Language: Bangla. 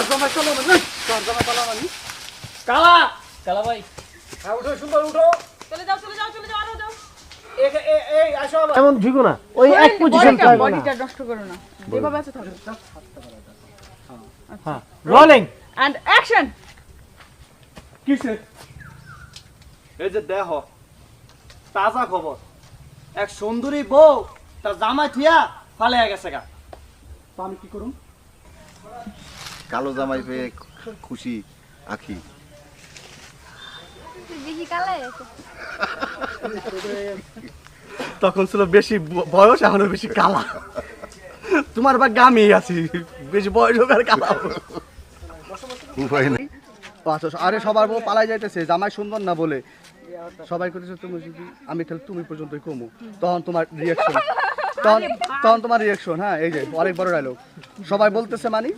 মানে তোর মানে কালা! কালা ভাই। হ্যাঁ উঠো সুন্দর উঠো। চলে যাও চলে যাও চলে যাও আরও যাও। এ- এ- এই এমন ঝুঁকো না। ওই এক পজিশন থাকবে বডিটা নষ্ট করো না। যেভাবে আছে থাকো। হ্যাঁ রোলিং এন্ড অ্যাকশন কিসে? এই যে দেহ তাজা খবর। এক সুন্দরী বউ তার জামাই থিয়া ফালে গেছে গা। তো আমি কি করুম? কালো জামাই পেয়ে খুশি আখি। তখন ছিল বেশি বয়স এখনও বেশি কালা। তোমার বা গামি আছি বেশি বয়স হোক আর কালা উপায় নেই। আচ্ছা আরে সবার বউ পালাই যাইতেছে জামাই সুন্দর না বলে। সবাই করতেছে তুমি যদি আমি তাহলে তুমি পর্যন্তই কমু। তখন তোমার রিয়াকশন তখন তখন তোমার রিয়াকশন হ্যাঁ এই যে অনেক বড় ডায়লগ সবাই বলতেছে মানি